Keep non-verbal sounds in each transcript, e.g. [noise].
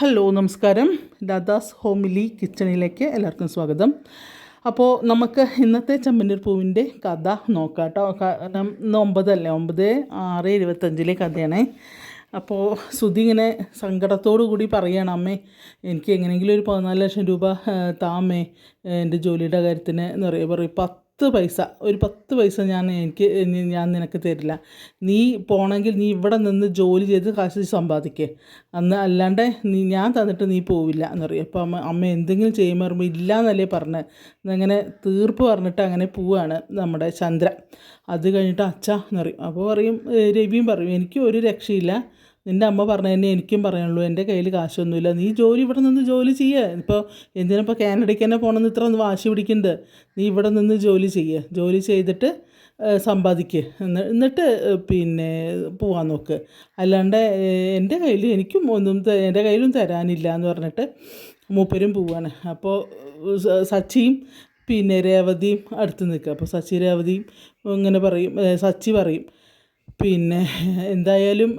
Hello നമസ്കാരം. ദാദാസ് homely കിച്ചണിലേക്ക് എല്ലാവർക്കും സ്വാഗതം. അപ്പോൾ നമുക്ക് ഇന്നത്തെ ചമ്മന്നൂർ പൂവിന്റെ കഥ നോക്കാം കേട്ടോ. കാരണം ഇന്ന് ഒമ്പതല്ലേ? ഒമ്പത് ആറ് ഇരുപത്തഞ്ചിലെ കഥയാണ്. അപ്പോൾ ശ്രുതി ഇങ്ങനെ സങ്കടത്തോടു കൂടി പറയുകയാണ് അമ്മേ എനിക്ക് എങ്ങനെയെങ്കിലും ഒരു പതിനാല് ലക്ഷം രൂപ താമേ എന്റെ ജോലിയുടെ കാര്യത്തിന് എന്ന് പറയുക പറയും പത്ത് പൈസ ഒരു പത്ത് പൈസ ഞാൻ എനിക്ക് ഞാൻ നിനക്ക് തരില്ല. നീ പോണെങ്കിൽ നീ ഇവിടെ നിന്ന് ജോലി ചെയ്ത് കാശ് സമ്പാദിക്കേ. അന്ന് അല്ലാണ്ട് നീ ഞാൻ തന്നിട്ട് നീ പോവില്ല എന്ന് പറയും അപ്പോൾ അമ്മ അമ്മ എന്തെങ്കിലും ചെയ്യുമ്പോൾ പറയുമ്പോൾ ഇല്ല എന്നല്ലേ പറഞ്ഞത് എന്നങ്ങനെ തീർപ്പ് പറഞ്ഞിട്ട് അങ്ങനെ പോവാണ് നമ്മുടെ ചന്ദ്ര അത് കഴിഞ്ഞിട്ട് അച്ഛ എന്ന് പറയും അപ്പോൾ പറയും രവിയും പറയും എനിക്ക് ഒരു രക്ഷയില്ല. നിന്റെ അമ്മ പറഞ്ഞു തന്നെ എനിക്കും പറയാനുള്ളൂ. എന്റെ കയ്യിൽ കാശൊന്നുമില്ല. നീ ജോലി ഇവിടെ നിന്ന് ജോലി ചെയ്യുക ഇപ്പോൾ എന്തിനിപ്പോൾ കാനഡയ്ക്ക് തന്നെ പോകണമെന്ന് ഇത്ര ഒന്ന് വാശി പിടിക്കുന്നത് നീ ഇവിടെ നിന്ന് ജോലി ചെയ്യുക ജോലി ചെയ്തിട്ട് സമ്പാദിക്കുക എന്നിട്ട് പിന്നെ പോവാൻ നോക്ക്. അല്ലാണ്ട് എന്റെ കയ്യിൽ എനിക്കും ഒന്നും എന്റെ കയ്യിലും തരാനില്ല എന്ന് പറഞ്ഞിട്ട് മൂപ്പരും പോവാണ്. അപ്പോൾ സച്ചിയും പിന്നെ രേവതിയും അടുത്ത് നിൽക്കുക അപ്പോൾ സച്ചി രേവതിയും ഇങ്ങനെ പറയും. സച്ചി പറയും. പിന്നെ എന്തായാലും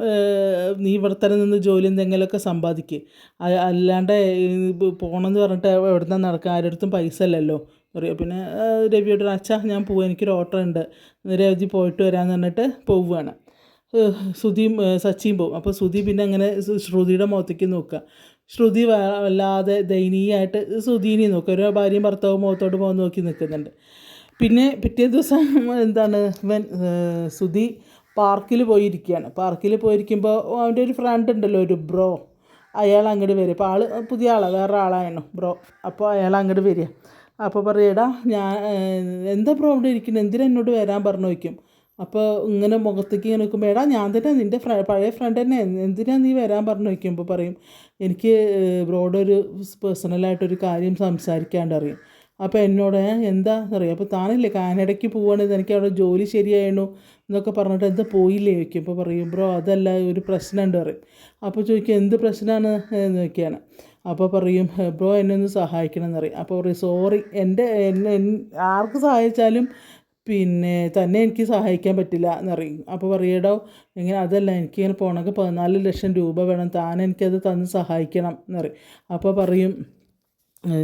നീ ഇവിടെ തന്നെ നിന്ന് ജോലി എന്തെങ്കിലുമൊക്കെ സമ്പാദിക്ക്. അല്ലാണ്ട് പോകണമെന്ന് പറഞ്ഞിട്ട് എവിടെ നിന്നാണ് നടക്കുക ആരുടെ അടുത്തും പൈസ അല്ലല്ലോ പറയും. പിന്നെ രവിയോട് അച്ഛാ ഞാൻ പോവാം. എനിക്കൊരു ഓട്ടോ ഉണ്ട്. രവി പോയിട്ട് വരാമെന്ന് പറഞ്ഞിട്ട് പോവുകയാണ് ശ്രുതിയും സച്ചിയും പോവും. അപ്പോൾ ശ്രുതി പിന്നെ അങ്ങനെ ശ്രു- ശ്രുതിയുടെ മുഖത്തേക്ക് നോക്കുക ശ്രുതി വല്ലാതെ ദയനീയമായിട്ട് ശ്രുതിനെ നോക്കുക ഒരു ഭാര്യയും ഭർത്താവും മുഖത്തോട്ട് പോകാൻ നോക്കി നിൽക്കുന്നുണ്ട്. പിന്നെ പിറ്റേ ദിവസം എന്താണ്? ഇവൻ ശ്രുതി പാർക്കിൽ പോയിരിക്കുകയാണ് പാർക്കിൽ പോയിരിക്കുമ്പോൾ അവന്റെ ഒരു ഫ്രണ്ട് ഉണ്ടല്ലോ ഒരു ബ്രോ അയാൾ അങ്ങോട്ട് വരും. അപ്പോൾ ആൾ പുതിയ ആളാണ് വേറെ ആളായിരുന്നു ബ്രോ അപ്പോൾ അയാൾ അങ്ങോട്ട് വരിക. അപ്പോൾ പറയടാ ഞാൻ എന്താ ബ്രോ അവിടെ ഇരിക്കുന്നത് എന്തിനാ എന്നോട് വരാൻ പറഞ്ഞു? വയ്ക്കും അപ്പോൾ ഇങ്ങനെ മുഖത്തേക്ക് ഇങ്ങനെ നിൽക്കുമ്പോൾ എടാ ഞാൻ തന്നെ നിന്റെ ഫ്ര പഴയ ഫ്രണ്ട് തന്നെ. എന്തിനാ നീ വരാൻ പറഞ്ഞു? വയ്ക്കുമ്പോൾ പറയും എനിക്ക് ബ്രോഡൊരു പേഴ്സണലായിട്ടൊരു കാര്യം സംസാരിക്കാണ്ട് അറിയും അപ്പോൾ എന്നോട് "ഏ, എന്താ? അറിയാം. അപ്പോൾ താനല്ലേ കാനഡയ്ക്ക് പോവുകയാണെങ്കിൽ എനിക്ക് അവിടെ ജോലി ശരിയായിരുന്നു എന്നൊക്കെ പറഞ്ഞിട്ട് എന്താ പോയില്ലേ? ചോദിക്കും. അപ്പോൾ പറയും ബ്രോ അതല്ല ഒരു പ്രശ്നമുണ്ട് പറയും. അപ്പോൾ ചോദിക്കും എന്ത് പ്രശ്നമാണ് എന്ന് ചോദിക്കുകയാണ്. അപ്പോൾ പറയും ബ്രോ എന്നെ ഒന്ന് സഹായിക്കണം എന്നറിയും അപ്പോൾ പറയും സോറി എന്റെ എന്നെ ആർക്ക് സഹായിച്ചാലും പിന്നെ തന്നെ എനിക്ക് സഹായിക്കാൻ പറ്റില്ല എന്നറിയും അപ്പോൾ പറയടോ ഇങ്ങനെ അതല്ല എനിക്കിങ്ങനെ പോകണമെങ്കിൽ പതിനാല് ലക്ഷം രൂപ വേണം. താൻ എനിക്കത് തന്ന് സഹായിക്കണം എന്നറിയും അപ്പോൾ പറയും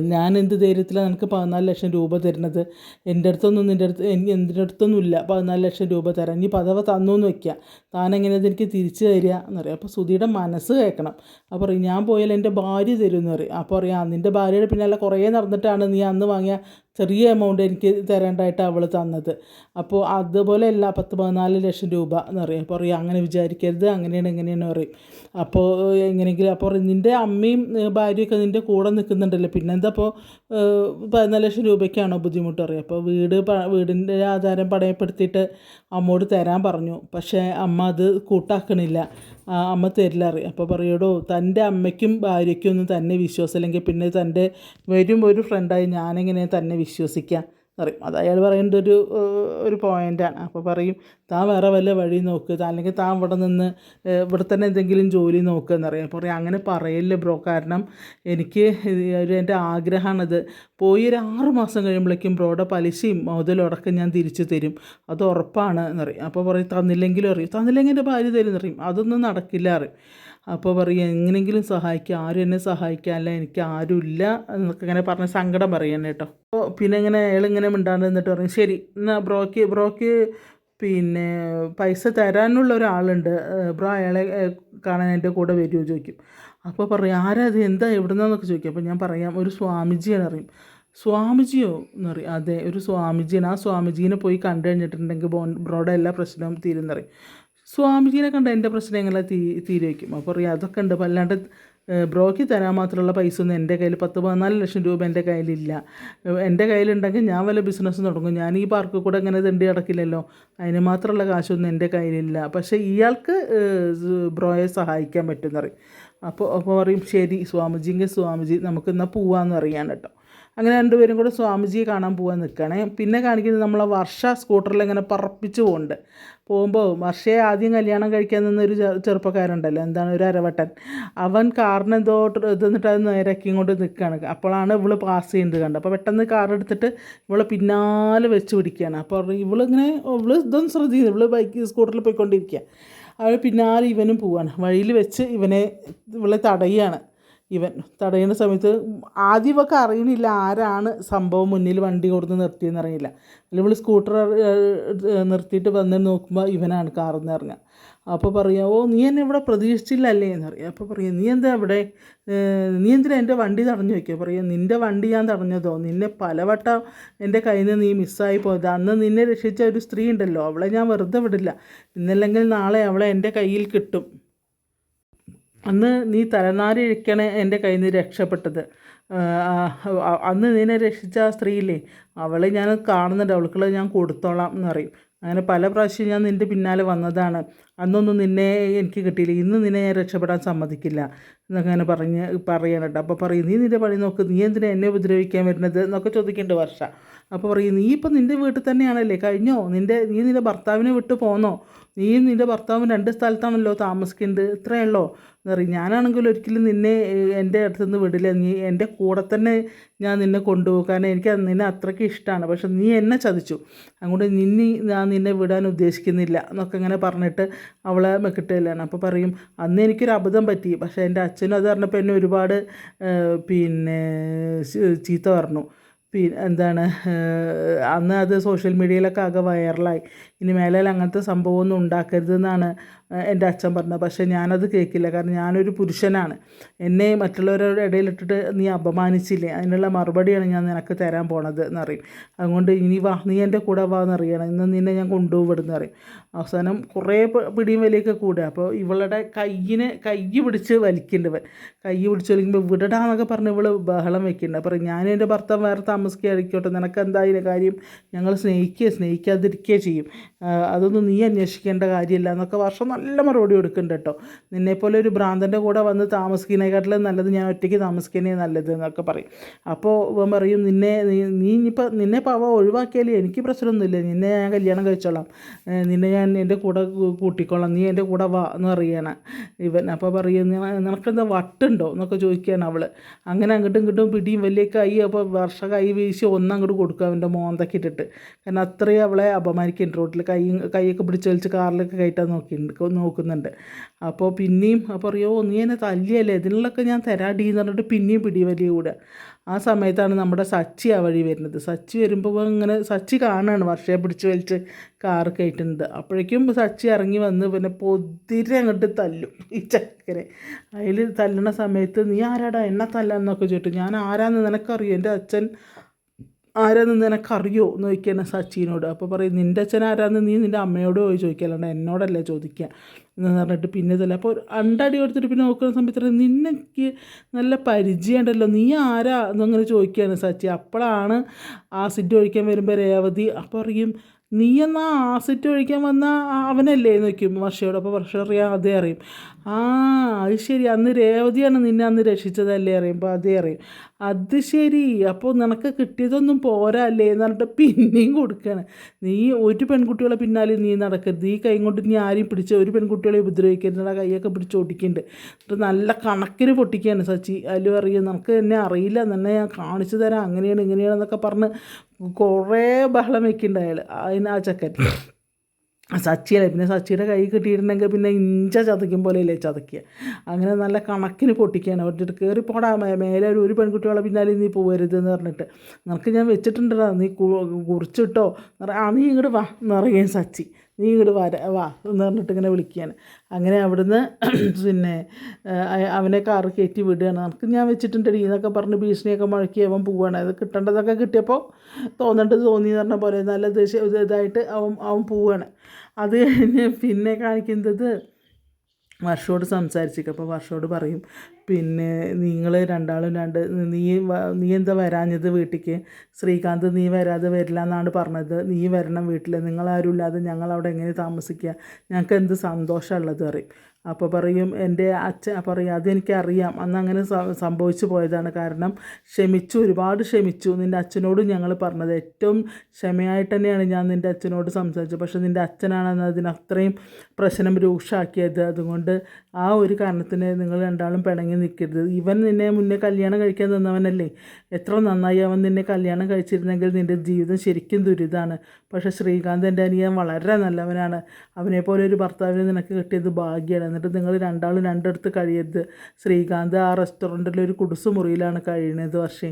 ഞാൻ എന്ത് ധൈര്യത്തിലാണ് നിനക്ക് പതിനാല് ലക്ഷം രൂപ തരുന്നത്? എന്റെ അടുത്തൊന്നും നിന്റെ അടുത്ത് എന്റെ അടുത്തൊന്നും ഇല്ല പതിനാല് ലക്ഷം രൂപ തരാൻ ഇനി പതവ തന്നു എന്ന് വെക്കുക താനെങ്ങനെ എനിക്ക് തിരിച്ചു തരിക എന്ന് പറയും. അപ്പോൾ സുധിയുടെ മനസ്സ് കേൾക്കണം. അപ്പോൾ പറയും ഞാൻ പോയാൽ എന്റെ ഭാര്യ തരും എന്ന് പറയും. അപ്പോൾ പറയാം "ആ, നിന്റെ ഭാര്യയുടെ പിന്നാലെ കുറേ നടന്നിട്ടാണ് നീ അന്ന് വാങ്ങിയ ചെറിയ എമൗണ്ട് എനിക്ക് തരേണ്ടതായിട്ട് അവൾ തന്നത്. അപ്പോൾ അതുപോലെ അല്ല പത്ത് പതിനാല് ലക്ഷം രൂപ എന്ന് പറയും. അപ്പോൾ പറയും അങ്ങനെ വിചാരിക്കരുത് അങ്ങനെയാണ് ഇങ്ങനെയാണ് പറയും. അപ്പോൾ എങ്ങനെയെങ്കിലും അപ്പോൾ പറയും നിന്റെ അമ്മയും ഭാര്യയൊക്കെ നിന്റെ കൂടെ നിൽക്കുന്നുണ്ടല്ലോ പിന്നെന്താ അപ്പോൾ പതിനാല് ലക്ഷം രൂപയ്ക്കാണോ ബുദ്ധിമുട്ട്? അറിയാം അപ്പോൾ വീട് വീടിന്റെ ആധാരം പടയപ്പെടുത്തിയിട്ട് അമ്മോട് തരാൻ പറഞ്ഞു. പക്ഷേ അമ്മ അത് കൂട്ടാക്കണില്ല. അമ്മ തരില്ല അപ്പോൾ പറയൂടോ തന്റെ അമ്മയ്ക്കും ഭാര്യയ്ക്കും ഒന്നും തന്നെ വിശ്വാസമില്ലെങ്കിൽ പിന്നെ തന്റെ വരും ഒരു ഫ്രണ്ടായി ഞാനെങ്ങനെ തന്നെ വിശ്വസിക്കാം? പറയും അത് അയാൾ പറയുന്നത് ഒരു ഒരു പോയിന്റാണ് അപ്പോൾ പറയും താൻ വേറെ വല്ല വഴി നോക്ക്. അല്ലെങ്കിൽ താൻ ഇവിടെ നിന്ന് ഇവിടെ തന്നെ എന്തെങ്കിലും ജോലി നോക്കുക എന്നറിയാം അപ്പോൾ പറയും അങ്ങനെ പറയില്ല ബ്രോ. കാരണം എനിക്ക് ഒരു എന്റെ ആഗ്രഹമാണത് പോയി ഒരു ആറ് മാസം കഴിയുമ്പോഴേക്കും ബ്രോയുടെ പലിശയും മുതലടക്കം ഞാൻ തിരിച്ചു തരും. അത് ഉറപ്പാണ് എന്നറിയും അപ്പോൾ പറയും തന്നില്ലെങ്കിലും അറിയും. തന്നില്ലെങ്കിൽ എന്റെ ഭാര്യ തരും എന്നറിയും അതൊന്നും നടക്കില്ല അറിയും അപ്പോൾ പറയുക എങ്ങനെയെങ്കിലും സഹായിക്കുക ആരും എന്നെ സഹായിക്കാനല്ല എനിക്ക് ആരുമില്ല എന്നൊക്കെ ഇങ്ങനെ പറഞ്ഞ് സങ്കടം പറയണം കേട്ടോ. അപ്പോൾ പിന്നെ ഇങ്ങനെ അയാൾ ഇങ്ങനെ മിണ്ടാണ്ട് നിന്നിട്ട് പറയും ശരി എന്നാൽ ബ്രോക്ക് ബ്രോക്ക് പിന്നെ പൈസ തരാനുള്ള ഒരാളുണ്ട് ബ്രോ അയാളെ കാണാൻ എന്റെ കൂടെ വരുമോ ചോദിക്കും. അപ്പോൾ പറയും ആരാ അത് എന്താ എവിടുന്നാന്നൊക്കെ ചോദിക്കും. അപ്പോൾ ഞാൻ പറയാം ഒരു സ്വാമിജിയാണ് അറിയും സ്വാമിജിയോ? എന്ന് പറയും. അതെ ഒരു സ്വാമിജിയാണ്. ആ സ്വാമിജീനെ പോയി കണ്ടു കഴിഞ്ഞിട്ടുണ്ടെങ്കിൽ ബോ ബ്രോയുടെ എല്ലാ പ്രശ്നവും തീരുന്നറിയും സ്വാമിജീനെ കണ്ട എന്റെ പ്രശ്നം എങ്ങനെ തീ തീരുവയ്ക്കും അപ്പോൾ പറയും അതൊക്കെ ഉണ്ട്. അല്ലാണ്ട് ഏഹ് ബ്രോയ്ക്ക് തരാൻ മാത്രമുള്ള പൈസ ഒന്നും എന്റെ കയ്യിൽ പത്ത് പതിനാല് ലക്ഷം രൂപ എന്റെ കയ്യിലില്ല. എന്റെ കയ്യിലുണ്ടെങ്കിൽ ഞാൻ വല്ല ബിസിനസ് തുടങ്ങും. ഞാൻ ഈ പാർക്കിൽ കൂടെ ഇങ്ങനെ തെണ്ടി അടക്കില്ലല്ലോ. അതിന് മാത്രമുള്ള കാശൊന്നും എന്റെ കയ്യിലില്ല. പക്ഷേ ഇയാൾക്ക് ബ്രോയെ സഹായിക്കാൻ പറ്റുമെന്ന് പറയും. അപ്പോൾ അപ്പോൾ പറയും ശരി സ്വാമിജിങ്കിൽ സ്വാമിജി നമുക്ക് എന്നാൽ അറിയാൻ കേട്ടോ. അങ്ങനെ രണ്ടുപേരും കൂടെ സ്വാമിജിയെ കാണാൻ പോകാൻ നിൽക്കുകയാണ്. പിന്നെ കാണിക്കുന്നത് നമ്മളെ വർഷ സ്കൂട്ടറിൽ ഇങ്ങനെ പറപ്പിച്ച് പോകുന്നുണ്ട് പോകുമ്പോൾ വർഷയെ ആദ്യം കല്യാണം കഴിക്കാൻ നിന്നൊരു ചെറുപ്പക്കാരുണ്ടല്ലോ എന്താണ് ഒരു അരവട്ടൻ. അവൻ കാറിന് എന്തോ എന്നിട്ട് അത് നേരക്കി കൊണ്ട് നിൽക്കുകയാണ്. അപ്പോഴാണ് ഇവൾ പാസ് ചെയ്യുന്നത് കണ്ടത്. അപ്പോൾ പെട്ടെന്ന് കാർ എടുത്തിട്ട് ഇവളെ പിന്നാലെ വെച്ച് പിടിക്കുകയാണ്. അപ്പോൾ ഇവളിങ്ങനെ ഇവൾ ഇതൊന്നും ശ്രദ്ധിക്കുന്നു ഇവൾ ബൈക്ക് സ്കൂട്ടറിൽ പോയിക്കൊണ്ടിരിക്കുക അവൾ പിന്നാലെ ഇവനും പോവാണ്. വഴിയിൽ വെച്ച് ഇവനെ ഇവളെ തടയുകയാണ്. ഇവൻ തടയുന്ന സമയത്ത് ആദ്യമൊക്കെ അറിയണില്ല ആരാണ് സംഭവം മുന്നിൽ വണ്ടി കൊടുത്ത് നിർത്തിയെന്ന് അറിയില്ല ഇവൾ സ്കൂട്ടർ നിർത്തിയിട്ട് വന്ന് നോക്കുമ്പോൾ ഇവനാണ് കാറെന്ന് ഇറങ്ങുക അപ്പോൾ പറയാം ഓ നീ എന്നെ ഇവിടെ പ്രതീക്ഷിച്ചില്ലല്ലേ? എന്ന് പറയാം. അപ്പോൾ പറയാം നീ എന്താ ഇവിടെ നീ എന്തിനാ എന്റെ വണ്ടി തടഞ്ഞു വയ്ക്കുക പറയാം നിന്റെ വണ്ടി ഞാൻ തടഞ്ഞതോ? നിന്നെ പലവട്ടം എന്റെ കയ്യിൽ നിന്ന് നീ മിസ്സായി പോയത്. അന്ന് നിന്നെ രക്ഷിച്ച ഒരു സ്ത്രീ ഉണ്ടല്ലോ. അവളെ ഞാൻ വെറുതെ വിടില്ല. ഇന്നല്ലെങ്കിൽ നാളെ അവളെ എന്റെ കയ്യിൽ കിട്ടും. അന്ന് നീ തലനാരിഴിക്കണ എന്റെ കയ്യിൽ നിന്ന് രക്ഷപ്പെട്ടത്. അന്ന് നിന്നെ രക്ഷിച്ച ആ സ്ത്രീയില്ലേ? അവളെ ഞാൻ കാണുന്നുണ്ട്. അവൾക്കുള്ളത് ഞാൻ കൊടുത്തോളാം എന്ന് പറയും. അങ്ങനെ പല പ്രാവശ്യം ഞാൻ നിന്റെ പിന്നാലെ വന്നതാണ്. അന്നൊന്നും നിന്നെ എനിക്ക് കിട്ടിയില്ല. ഇന്ന് നിന്നെ ഞാൻ രക്ഷപ്പെടാൻ സമ്മതിക്കില്ല. എന്നങ്ങനെ പറഞ്ഞ് പറയണം കേട്ടോ. അപ്പോൾ പറയും നീ നിന്റെ പണി നോക്ക്. നീ എന്തിനാ എന്നെ ഉപദ്രവിക്കാൻ വരുന്നത്? എന്നൊക്കെ ചോദിക്കേണ്ട വർഷ. അപ്പോൾ പറയും നീ ഇപ്പം നിന്റെ വീട്ടിൽ തന്നെയാണല്ലേ? കഴിഞ്ഞോ? നിന്റെ നീ നിന്റെ ഭർത്താവിനെ വിട്ട് പോന്നോ? നീയും നിന്റെ ഭർത്താവും രണ്ട് സ്ഥലത്താണല്ലോ താമസിക്കുന്നത് ഇത്രയേ ഉള്ളോ എന്ന് പറയും ഞാനാണെങ്കിൽ ഒരിക്കലും നിന്നെ എന്റെ അടുത്തുനിന്ന് വിടില്ല. നീ എന്റെ കൂടെ തന്നെ ഞാൻ നിന്നെ കൊണ്ടുപോകും. കാരണം എനിക്ക് നിന്നെ അത്രയ്ക്ക് ഇഷ്ടമാണ്. പക്ഷെ നീ എന്നെ ചതിച്ചു. അതുകൊണ്ട് നിന്നെ ഞാൻ നിന്നെ വിടാൻ ഉദ്ദേശിക്കുന്നില്ല. എന്നൊക്കെ ഇങ്ങനെ പറഞ്ഞിട്ട് അവളെ മെക്കിട്ടല്ലാണ് അപ്പോൾ പറയും അന്ന് എനിക്കൊരു അബദ്ധം പറ്റി. പക്ഷേ എന്റെ അച്ഛനും അത് പറഞ്ഞപ്പോൾ എന്നെ ഒരുപാട് പിന്നെ ചീത്ത പറഞ്ഞു. പിന്നെ എന്താണ് അന്ന് അത് സോഷ്യൽ മീഡിയയിലൊക്കെ ആകെ വൈറലായി. ഇനി മേലെ അങ്ങനത്തെ സംഭവമൊന്നും ഉണ്ടാക്കരുതെന്നാണ് എന്റെ അച്ഛൻ പറഞ്ഞത്. പക്ഷേ ഞാനത് കേൾക്കില്ല. കാരണം ഞാനൊരു പുരുഷനാണ്. എന്നെ മറ്റുള്ളവരുടെ ഇടയിലിട്ടിട്ട് നീ അപമാനിച്ചില്ലേ? അതിനുള്ള മറുപടിയാണ് ഞാൻ നിനക്ക് തരാൻ പോണത് എന്നറിയും. അതുകൊണ്ട് ഇനി വാ നീ എന്റെ കൂടെ വാ എന്നറിയണം. ഇന്ന് നിന്നെ ഞാൻ കൊണ്ടുപോകും അറിയും അവസാനം കുറേ പിടിയും വലിയൊക്കെ കൂടുക അപ്പോൾ ഇവളുടെ കയ്യിന് കൈ പിടിച്ച് വലിക്കേണ്ടവൻ കൈ പിടിച്ച് വലിക്കുമ്പോൾ വിടടാന്നൊക്കെ പറഞ്ഞ് ഇവൾ ബഹളം വെക്കുന്നുണ്ട് അപ്പോൾ ഞാനും എന്റെ ഭർത്താവ് വേറെ താമസിക്കാതിരിക്കട്ടെ നിനക്ക് എന്തായാലും കാര്യം? ഞങ്ങൾ സ്നേഹിക്കുക സ്നേഹിക്കാതിരിക്കുകയോ ചെയ്യും. അതൊന്നും നീ അന്വേഷിക്കേണ്ട കാര്യമില്ല എന്നൊക്കെ വർഷം നല്ല മറുപടി കൊടുക്കുന്നുണ്ട് കേട്ടോ. നിന്നെപ്പോലെ ഒരു ഭ്രാന്തന്റെ കൂടെ വന്ന് താമസിക്കുന്നതിനെക്കാട്ടിലും നല്ലത് ഞാൻ ഒറ്റയ്ക്ക് താമസിക്കുന്നേ നല്ലത് എന്നൊക്കെ പറയും. അപ്പോൾ ഇവൻ പറയും നിന്നെ നീ ഇനിയിപ്പോൾ നിന്നെ ഇപ്പോൾ അവ എനിക്ക് പ്രശ്നമൊന്നുമില്ല. നിന്നെ ഞാൻ കല്യാണം കഴിച്ചോളാം. നിന്നെ ഞാൻ എന്റെ കൂടെ കൂട്ടിക്കോളാം നീ എന്റെ കൂടെ വാ എന്ന് പറയാണ് ഇവൻ. അപ്പോൾ പറയും "നിന- നിനക്കെന്താ വട്ടുണ്ടോ? എന്നൊക്കെ ചോദിക്കുകയാണ് അവൾ അങ്ങനെ അങ്ങോട്ടും ഇങ്ങോട്ടും പിടിയും വലിയ കൈ അപ്പോൾ വർഷ കൈ വീശി ഒന്നങ്ങോട്ട് കൊടുക്കുക അവന്റെ മോന്തക്കിട്ടിട്ട്. കാരണം അത്രയും അവളെ അപമാനിക്കുന്നുണ്ട്. റോട്ടിൽ കൈ കൈയൊക്കെ പിടിച്ച് വലിച്ച് കാറിലൊക്കെ കയറ്റാൻ നോക്കി നോക്കുന്നുണ്ട്. അപ്പോൾ പിന്നെയും അപ്പോൾ അറിയോ നീ എന്നെ തല്ലിയല്ലേ? ഇതിനുള്ളൊക്കെ ഞാൻ തരാടി എന്ന് പറഞ്ഞിട്ട് പിന്നെയും പിടി വലിയ കൂടെ. ആ സമയത്താണ് നമ്മുടെ സച്ചി ആ വഴി വരുന്നത്. സച്ചി വരുമ്പോൾ ഇങ്ങനെ സച്ചി കാണുകയാണ് വർഷയെ പിടിച്ച് വലിച്ച് കാറ് കയറ്റുന്നത്. അപ്പോഴേക്കും സച്ചി ഇറങ്ങി വന്ന് പിന്നെ പൊതിരെ അങ്ങോട്ട് തല്ലും. ഈ ചക്കരെ. അതിൽ തല്ലണ സമയത്ത് നീ ആരാടാ? എന്നെ തല്ലാന്നൊക്കെ ചോദിച്ചു ഞാൻ ആരാന്ന് നിനക്കറിയോ? എന്റെ അച്ഛൻ ആരാന്ന് നിനക്കറിയോ എന്ന് ചോദിക്കുകയാണ് സച്ചിനോട്. അപ്പോൾ പറയും നിന്റെ അച്ഛൻ ആരാന്ന് നീ നിന്റെ അമ്മയോട് പോയി ചോദിക്കല്ലാണ്ട് എന്നോടല്ലേ ചോദിക്കുക? എന്ന് പറഞ്ഞിട്ട് പിന്നെ ഇതല്ല അപ്പോൾ അണ്ടടി കൊടുത്തിട്ട് പിന്നെ നോക്കുന്ന സമയത്ത് നിന്നെനിക്ക് നല്ല പരിചയമുണ്ടല്ലോ. നീ ആരാ? എന്നങ്ങനെ ചോദിക്കുകയാണ് സച്ചി. അപ്പോഴാണ് ആസിഡ് ഒഴിക്കാൻ വരുമ്പോൾ രേവതി. അപ്പോൾ അറിയും നീ എന്നാ ആസിറ്റ് ഒഴിക്കാൻ വന്ന അവനല്ലേ നോക്കും വർഷയോട് അപ്പോൾ വർഷ അറിയാം അതേ അറിയും. ആ അത് ശരി. അന്ന് രേവതിയാണ് നിന്നെ അന്ന് രക്ഷിച്ചതല്ലേ അറിയുമ്പോൾ അതേ അറിയും. അത് ശരി. അപ്പോൾ നിനക്ക് കിട്ടിയതൊന്നും പോരാ അല്ലേ എന്ന് പറഞ്ഞിട്ട് പിന്നെയും കൊടുക്കുകയാണ് നീ ഒരു പെൺകുട്ടികളെ പിന്നാലെ നീ നടക്കരുത്. ഈ കൈ കൊണ്ട് നീ ആരെയും പിടിച്ച് ഒരു പെൺകുട്ടികളെ ഉപദ്രവിക്കരുത്. കൈയൊക്കെ പിടിച്ച് ഓടിക്കുന്നുണ്ട് എന്നിട്ട് നല്ല കണക്കിന് പൊട്ടിക്കുകയാണ് സച്ചി. അല്ലു അറിയും? നിനക്ക് എന്നെ അറിയില്ല. എന്നെ ഞാൻ കാണിച്ചു തരാം. അങ്ങനെയാണ് ഇങ്ങനെയാണെന്നൊക്കെ പറഞ്ഞ് കുറേ ബഹളം വെക്കുന്നുണ്ട് അതിന് ആ ചക്കൻ. സച്ചിയല്ലേ പിന്നെ സച്ചിയുടെ കൈ കിട്ടിയിട്ടുണ്ടെങ്കിൽ പിന്നെ ഇഞ്ച ചതയ്ക്കും പോലെയല്ലേ ചതയ്ക്കുക. അങ്ങനെ നല്ല കണക്കിന് പൊട്ടിക്കുകയാണ്. അവരുടെ കയറി പോടാ മേലെ ഒരു ഒരു പെൺകുട്ടികളെ പിന്നാലെ നീ പോകരുത് എന്ന് പറഞ്ഞിട്ട്. നിനക്ക് ഞാൻ വെച്ചിട്ടുണ്ടടാ നീ കുറിച്ചിട്ടോ. ആ നീ ഇങ്ങോട്ട് വാ എന്ന് പറയുകയും സച്ചി. നീ ഇങ്ങോട്ട് വര വാ എന്ന് പറഞ്ഞിട്ട് ഇങ്ങനെ വിളിക്കുകയാണ് അങ്ങനെ അവിടുന്ന് [clears throat] പിന്നെ അവനെ കാറ് കയറ്റി വിടുകയാണ്. നമുക്ക് ഞാൻ വെച്ചിട്ടുണ്ടടി എന്നൊക്കെ പറഞ്ഞ് ഭീഷണിയൊക്കെ മുഴക്കി അവൻ പോവുകയാണ് അത് കിട്ടേണ്ടതൊക്കെ കിട്ടിയപ്പോൾ തോന്നേണ്ടത് തോന്നി എന്ന് പറഞ്ഞ പോലെ നല്ല ദേഷ്യ ഇതായിട്ട് അവൻ അവൻ പോവുകയാണ് അത് കഴിഞ്ഞ് പിന്നെ കാണിക്കുന്നത് വർഷോട് സംസാരിച്ചിരിക്കും. അപ്പോൾ വർഷോട് പറയും പിന്നെ നിങ്ങൾ രണ്ടാളും രണ്ട് നീ നീ എന്താ വരാഞ്ഞത് വീട്ടിലേക്ക് ശ്രീകാന്ത് നീ വരാതെ വരില്ല എന്നാണ് പറഞ്ഞത്. നീ വരണം വീട്ടിൽ നിങ്ങളാരും ഇല്ലാതെ ഞങ്ങൾ അവിടെ എങ്ങനെ താമസിക്കുക ഞങ്ങൾക്ക് എന്ത് സന്തോഷമുള്ളത് പറയും. അപ്പോൾ പറയും എന്റെ അച്ഛൻ പറയും അതെനിക്കറിയാം. അന്ന് അങ്ങനെ സംഭവിച്ചു പോയതാണ് കാരണം ക്ഷമിച്ചു ഒരുപാട് ക്ഷമിച്ചു. നിന്റെ അച്ഛനോടും ഞങ്ങൾ പറഞ്ഞത് ഏറ്റവും ക്ഷമയായിട്ട് തന്നെയാണ് ഞാൻ നിന്റെ അച്ഛനോട് സംസാരിച്ചത്. പക്ഷേ നിന്റെ അച്ഛനാണ് അതിന് അത്രയും പ്രശ്നം രൂക്ഷമാക്കിയത് അതുകൊണ്ട് ആ ഒരു കാരണത്തിന് നിങ്ങൾ രണ്ടാളും പിണങ്ങി നിൽക്കരുത് ഇവൻ നിന്നെ മുന്നേ കല്യാണം കഴിക്കാൻ തന്നവനല്ലേ? എത്ര നന്നായി അവൻ നിന്നെ കല്യാണം കഴിച്ചിരുന്നെങ്കിൽ നിന്റെ ജീവിതം ശരിക്കും ദുരിതമാണ് പക്ഷേ ശ്രീകാന്ത് എന്റെ അനിയൻ വളരെ നല്ലവനാണ്. അവനെപ്പോലെ ഒരു ഭർത്താവിനെ നിനക്ക് കിട്ടിയത് ഭാഗ്യമാണ്. എന്നിട്ട് നിങ്ങൾ രണ്ടാളും രണ്ടിടത്ത് കഴിയരുത്. ശ്രീകാന്ത് ആ റെസ്റ്റോറന്റിൽ ഒരു കുടുസ് മുറിയിലാണ് കഴിയുന്നത് പക്ഷേ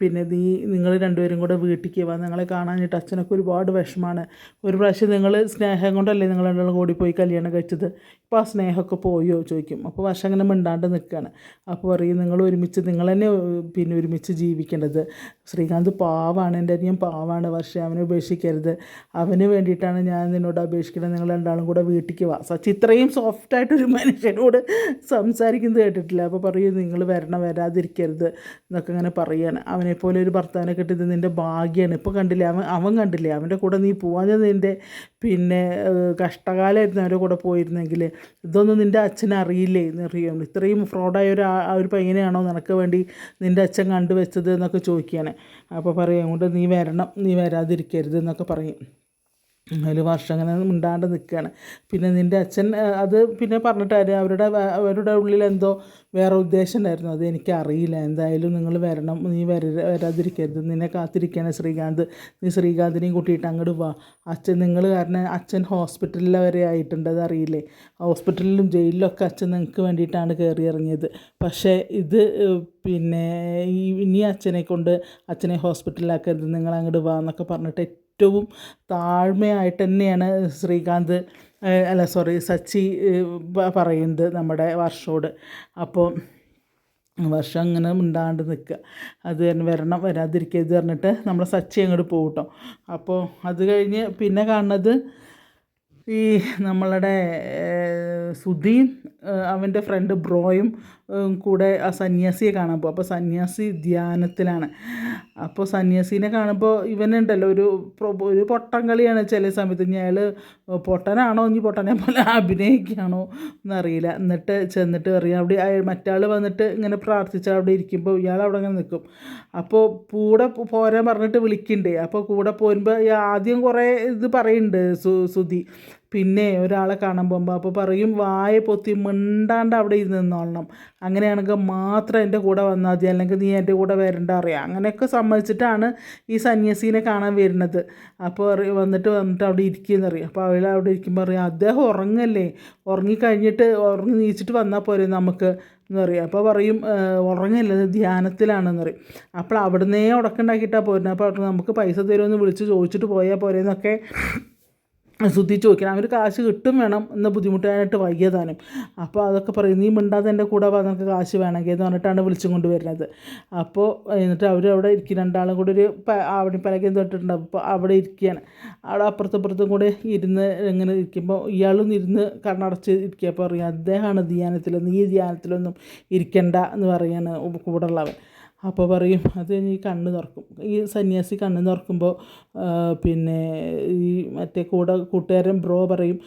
പിന്നെ നീ നിങ്ങൾ രണ്ടുപേരും കൂടെ വീട്ടിലേക്ക് വാ. നിങ്ങളെ കാണാനായിട്ട് അച്ഛനൊക്കെ ഒരുപാട് വിഷമാണ് ഒരു പ്രാവശ്യം നിങ്ങൾ സ്നേഹം കൊണ്ടല്ലേ നിങ്ങൾ രണ്ടാളും കൂടി പോയി കല്യാണം കഴിച്ചത്? ഇപ്പോൾ ആ സ്നേഹമൊക്കെ പോയോ? ചോദിക്കും. അപ്പോൾ വർഷം അങ്ങനെ മിണ്ടാണ്ട് നിൽക്കുകയാണ് അപ്പോൾ പറയും നിങ്ങൾ ഒരുമിച്ച് നിങ്ങൾ തന്നെ പിന്നെ ഒരുമിച്ച് ജീവിക്കേണ്ടത്. ശ്രീകാന്ത് പാവാണ് എന്റെ അനിയൻ പാവാണ് വർഷം അവനെ ഉപേക്ഷിക്കരുത്. അവന് വേണ്ടിയിട്ടാണ് ഞാൻ നിന്നോട് അപേക്ഷിക്കുന്നത്. നിങ്ങൾ രണ്ടാളും കൂടെ വീട്ടിലേക്ക് വാ. സച്ച് ഇത്രയും സോഫ്റ്റായിട്ടൊരു മനുഷ്യനോട് സംസാരിക്കുന്നത് കേട്ടിട്ടില്ല. അപ്പോൾ പറയും നിങ്ങൾ വരണം വരാതിരിക്കരുത് എന്നൊക്കെ അങ്ങനെ പറയാണ്. അവനെപ്പോലെ ഒരു ഭർത്താവിനെ കിട്ടിയത് നിന്റെ ഭാഗ്യമാണ് ഇപ്പോൾ കണ്ടില്ലേ അവൻ അവൻ കണ്ടില്ലേ അവന്റെ കൂടെ നീ പോവാഞ്ഞത് നിന്റെ പിന്നെ കഷ്ടകാലമായിരുന്നു അവന്റെ കൂടെ പോയിരുന്നെങ്കിൽ. ഇതൊന്നും നിന്റെ അച്ഛൻ അറിയില്ലേ? എന്നറിയാം ഇത്രയും ഫ്രോഡായ ഒരു ആ ഒരു പയ്യനെയാണോ നിനക്ക് വേണ്ടി നിന്റെ അച്ഛൻ കണ്ടുവച്ചത് എന്നൊക്കെ ചോദിക്കുകയാണ്. അപ്പോൾ പറയും അതുകൊണ്ട് നീ വരണം നീ വരാതിരിക്കരുത് എന്നൊക്കെ പറയും. അതിൽ വർഷം അങ്ങനെ മിണ്ടാണ്ട് നിൽക്കുകയാണ് പിന്നെ നിന്റെ അച്ഛൻ അത് പിന്നെ പറഞ്ഞിട്ട് കാര്യം അവരുടെ അവരുടെ ഉള്ളിൽ എന്തോ വേറെ ഉദ്ദേശം ഉണ്ടായിരുന്നു. അത് എനിക്കറിയില്ല. എന്തായാലും നിങ്ങൾ വരണം. നീ വര വരാതിരിക്കരുത്. നിന്നെ കാത്തിരിക്കുകയാണ് ശ്രീകാന്ത്. നീ ശ്രീകാന്തിനെയും കൂട്ടിയിട്ട് അങ്ങോട്ട് വാ. അച്ഛൻ നിങ്ങൾ കാരണം അച്ഛൻ ഹോസ്പിറ്റലിൽ വരെ ആയിട്ടുണ്ട്. അതറിയില്ലേ? ഹോസ്പിറ്റലിലും ജയിലിലൊക്കെ അച്ഛൻ നിങ്ങൾക്ക് വേണ്ടിയിട്ടാണ് കയറി ഇറങ്ങിയത് പക്ഷേ ഇത് പിന്നെ ഇനി അച്ഛനെ കൊണ്ട് അച്ഛനെ ഹോസ്പിറ്റലിലാക്കരുത്. നിങ്ങൾ അങ്ങോട്ട് വാ എന്നൊക്കെ പറഞ്ഞിട്ട് ഏറ്റവും താഴ്മയായിട്ട് തന്നെയാണ് ശ്രീകാന്ത് അല്ല സോറി സച്ചി പറയുന്നത് നമ്മുടെ വർഷോട്. അപ്പോൾ വർഷം അങ്ങനെ മിണ്ടാണ്ട് നിൽക്കുക. അത് തന്നെ വരണം വരാതിരിക്കരുത് പറഞ്ഞിട്ട് നമ്മളെ സച്ചി അങ്ങോട്ട് പോകും കേട്ടോ. അപ്പോൾ അത് കഴിഞ്ഞ് പിന്നെ കാണുന്നത് ഈ നമ്മളുടെ സുധീൻ അവന്റെ ഫ്രണ്ട് ബ്രോയും കൂടെ ആ സന്യാസിയെ കാണാൻ പോകും അപ്പോൾ സന്യാസി ധ്യാനത്തിലാണ്. അപ്പോൾ സന്യാസീനെ കാണുമ്പോൾ ഇവനുണ്ടല്ലോ ഒരു ഒരു പൊട്ടൻ കളിയാണ് ചില സമയത്ത്. അയാൾ പൊട്ടനാണോ? ഇനി പൊട്ടനെ പോലെ [laughs] അഭിനയിക്കുകയാണോ? എന്നറിയില്ല. എന്നിട്ട് ചെന്നിട്ട് അറിയാം അവിടെ മറ്റാൾ വന്നിട്ട് ഇങ്ങനെ പ്രാർത്ഥിച്ച് അവിടെ ഇരിക്കുമ്പോൾ ഇയാൾ അവിടെ ഇങ്ങനെ നിൽക്കും അപ്പോൾ കൂടെ പോരാൻ പറഞ്ഞിട്ട് വിളിക്കണ്ടേ? അപ്പോൾ കൂടെ പോരുമ്പോൾ ആദ്യം കുറേ ഇത് പറയുന്നുണ്ട് സു സുധി. പിന്നെ ഒരാളെ കാണാൻ പോകുമ്പോൾ അപ്പോൾ പറയും വായ പൊത്തി മിണ്ടാണ്ട് അവിടെ ഇരുന്ന് നിന്നോളണം. അങ്ങനെയാണെങ്കിൽ മാത്രം എന്റെ കൂടെ വന്നാൽ മതി. അല്ലെങ്കിൽ നീ എന്റെ കൂടെ വരണ്ട അറിയാം. അങ്ങനെയൊക്കെ സമ്മതിച്ചിട്ടാണ് ഈ സന്യാസീനെ കാണാൻ വരുന്നത്. അപ്പോൾ വന്നിട്ട് വന്നിട്ട് അവിടെ ഇരിക്കുകയെന്ന് അറിയാം. അപ്പോൾ അവൾ അവിടെ ഇരിക്കുമ്പോൾ അറിയാം അദ്ദേഹം ഉറങ്ങല്ലേ? ഉറങ്ങിക്കഴിഞ്ഞിട്ട് ഉറങ്ങി നീച്ചിട്ട് വന്നാൽ പോരെ നമുക്ക്? എന്ന് പറയും അപ്പോൾ പറയും ഉറങ്ങല്ലത് ധ്യാനത്തിലാണെന്ന് പറയും. അപ്പോൾ അവിടുന്നേ ഉടക്കുണ്ടാക്കിയിട്ടാണ് പോരുന്നത്. അപ്പോൾ അവിടെ നമുക്ക് പൈസ തരുമെന്ന് വിളിച്ച് ചോദിച്ചിട്ട് പോയാൽ പോരെന്നൊക്കെ ശ്രുതി ചോദിക്കണം അവർ കാശ് കിട്ടും വേണം എന്ന ബുദ്ധിമുട്ടാനായിട്ട് വൈകിയതാനും. അപ്പോൾ അതൊക്കെ പറയും നീ മിണ്ടാതെ എന്റെ കൂടെ വാ നിനക്ക് കാശ് വേണമെങ്കിൽ എന്ന് പറഞ്ഞിട്ടാണ് വിളിച്ചും കൊണ്ടുവരുന്നത്. അപ്പോൾ എന്നിട്ട് അവർ അവിടെ ഇരിക്കും രണ്ടാളും കൂടി ഒരു അവിടെ പലകയും തൊട്ടിട്ടുണ്ട് അപ്പോൾ അവിടെ ഇരിക്കുകയാണ്. അവിടെ അപ്പുറത്തും ഇപ്പുറത്തും കൂടെ ഇരുന്ന് ഇങ്ങനെ ഇരിക്കുമ്പോൾ ഇയാളും ഇരുന്ന് കണ്ണടച്ച് ഇരിക്കുക അപ്പോൾ പറയും അദ്ദേഹമാണ് ധ്യാനത്തിൽ നീ ധ്യാനത്തിലൊന്നും ഇരിക്കണ്ട എന്ന് പറയാണ് കൂടെ ഉള്ളവൻ അപ്പോൾ പറയും അത് കഴിഞ്ഞ് ഈ കണ്ണ് തുറക്കും. ഈ സന്യാസി കണ്ണ് തുറക്കുമ്പോൾ പിന്നെ ഈ മറ്റേ കൂടെ കൂട്ടുകാരൻ ബ്രോ പറയും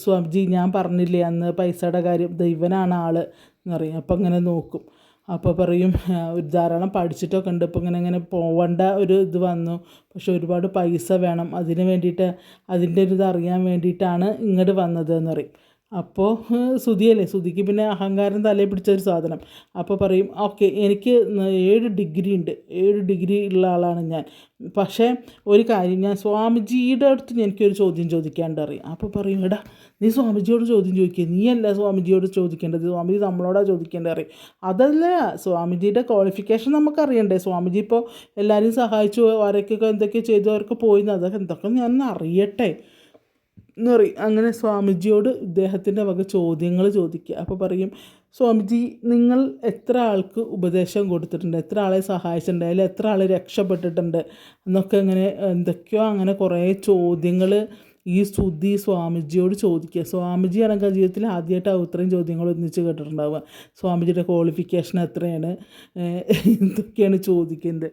സ്വാമിജി ഞാൻ പറഞ്ഞില്ലേ അന്ന് പൈസയുടെ കാര്യം ദൈവനാണ് ആൾ. എന്ന് പറയും. അപ്പം ഇങ്ങനെ നോക്കും. അപ്പോൾ പറയും ഒരു ധാരാളം പഠിച്ചിട്ടൊക്കെ ഉണ്ട്. ഇപ്പോൾ ഇങ്ങനെ ഇങ്ങനെ പോവേണ്ട ഒരു ഇത് വന്നു. പക്ഷെ ഒരുപാട് പൈസ വേണം. അതിന് വേണ്ടിയിട്ട് അതിന്റെ ഒരു ഇത് അറിയാൻ വേണ്ടിയിട്ടാണ് ഇങ്ങോട്ട് വന്നത്. എന്ന് പറയും. അപ്പോൾ സുതിയല്ലേ സുതിക്ക് പിന്നെ അഹങ്കാരം തലയിൽ പിടിച്ച ഒരു സാധനം. അപ്പോൾ പറയും ഓക്കെ എനിക്ക് ഏഴ് ഡിഗ്രി ഉണ്ട്. ഏഴ് ഡിഗ്രി ഉള്ള ആളാണ് ഞാൻ. പക്ഷേ ഒരു കാര്യം ഞാൻ സ്വാമിജിയുടെ അടുത്ത് എനിക്കൊരു ചോദ്യം ചോദിക്കാണ്ട് അറിയാം അപ്പോൾ പറയും എടാ നീ സ്വാമിജിയോട് ചോദ്യം ചോദിക്കുക നീയല്ല സ്വാമിജിയോട് ചോദിക്കേണ്ടത്. സ്വാമിജി നമ്മളോടാ ചോദിക്കേണ്ടത് അറിയും അതല്ല സ്വാമിജിയുടെ ക്വാളിഫിക്കേഷൻ നമുക്കറിയണ്ടേ? സ്വാമിജി ഇപ്പോൾ എല്ലാവരെയും സഹായിച്ചു ആരൊക്കെ എന്തൊക്കെ ചെയ്തു അവർക്ക് പോയിന്ന്. അതൊക്കെ എന്തൊക്കെ ഞാൻ അറിയട്ടെ? എന്ന് പറയും. അങ്ങനെ സ്വാമിജിയോട് ഇദ്ദേഹത്തിന്റെ വക ചോദ്യങ്ങൾ ചോദിക്കുക. അപ്പോൾ പറയും സ്വാമിജി നിങ്ങൾ എത്ര ആൾക്ക് ഉപദേശം കൊടുത്തിട്ടുണ്ട്? എത്ര ആളെ സഹായിച്ചിട്ടുണ്ട്? അതിൽ എത്ര ആൾ രക്ഷപ്പെട്ടിട്ടുണ്ട്? എന്നൊക്കെ അങ്ങനെ എന്തൊക്കെയോ അങ്ങനെ കുറേ ചോദ്യങ്ങൾ ഈ സ്തുതി സ്വാമിജിയോട് ചോദിക്കുക. സ്വാമിജി ആണെങ്കിൽ ജീവിതത്തിൽ ആദ്യമായിട്ടാവും ഇത്രയും ചോദ്യങ്ങൾ ഒന്നിച്ച് കേട്ടിട്ടുണ്ടാവുക. സ്വാമിജിയുടെ ക്വാളിഫിക്കേഷൻ എത്രയാണ്? എന്തൊക്കെയാണ് ചോദിക്കുന്നത്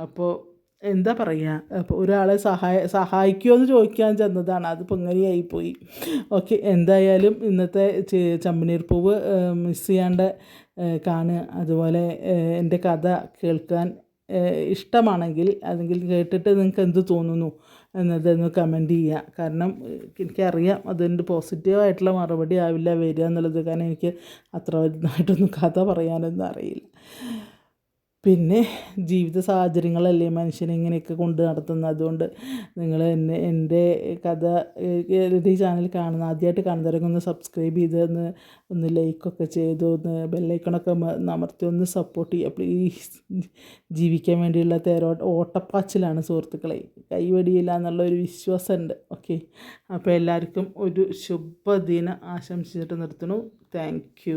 അപ്പോൾ എന്താ പറയുക അപ്പോൾ ഒരാളെ സഹായ സഹായിക്കുമോ എന്ന് ചോദിക്കാൻ ചെന്നതാണ്. അതിപ്പോൾ ഇങ്ങനെയായിപ്പോയി ഓക്കെ എന്തായാലും ഇന്നത്തെ ചമ്പനീർ പൂവ് മിസ് ചെയ്യാണ്ട് കാണുക അതുപോലെ എന്റെ കഥ കേൾക്കാൻ ഇഷ്ടമാണെങ്കിൽ അല്ലെങ്കിൽ കേട്ടിട്ട് നിങ്ങൾക്ക് എന്ത് തോന്നുന്നു എന്നതൊന്ന് കമന്റ് ചെയ്യുക കാരണം എനിക്കറിയാം അതിന്റെ പോസിറ്റീവായിട്ടുള്ള മറുപടി ആവില്ല വരിക എന്നുള്ളത്. കാരണം എനിക്ക് അത്ര വലുതായിട്ടൊന്നും കഥ പറയാനൊന്നും അറിയില്ല. പിന്നെ ജീവിത സാഹചര്യങ്ങളല്ലേ മനുഷ്യനെ ഇങ്ങനെയൊക്കെ കൊണ്ട് നടത്തുന്നത്. അതുകൊണ്ട് നിങ്ങൾ എന്നെ എന്റെ കഥ എന്റെ ഈ ചാനൽ കാണുന്ന ആദ്യമായിട്ട് കാണുന്നവരൊക്കെ ഒന്ന് സബ്സ്ക്രൈബ് ചെയ്ത് ഒന്ന് ഒന്ന് ലൈക്കൊക്കെ ചെയ്തു ഒന്ന് ബെല്ലൈക്കണൊക്കെ അമർത്തി ഒന്ന് സപ്പോർട്ട് ചെയ്യുക. പ്ലീസ് ജീവിക്കാൻ വേണ്ടിയുള്ള തേരോ ഓട്ടപ്പാച്ചിലാണ് സുഹൃത്തുക്കളെ. കൈവടിയില്ല എന്നുള്ള ഒരു വിശ്വാസമുണ്ട്. ഓക്കെ അപ്പോൾ എല്ലാവർക്കും ഒരു ശുഭദിനം ആശംസിച്ചിട്ട് നിർത്തുന്നു. താങ്ക്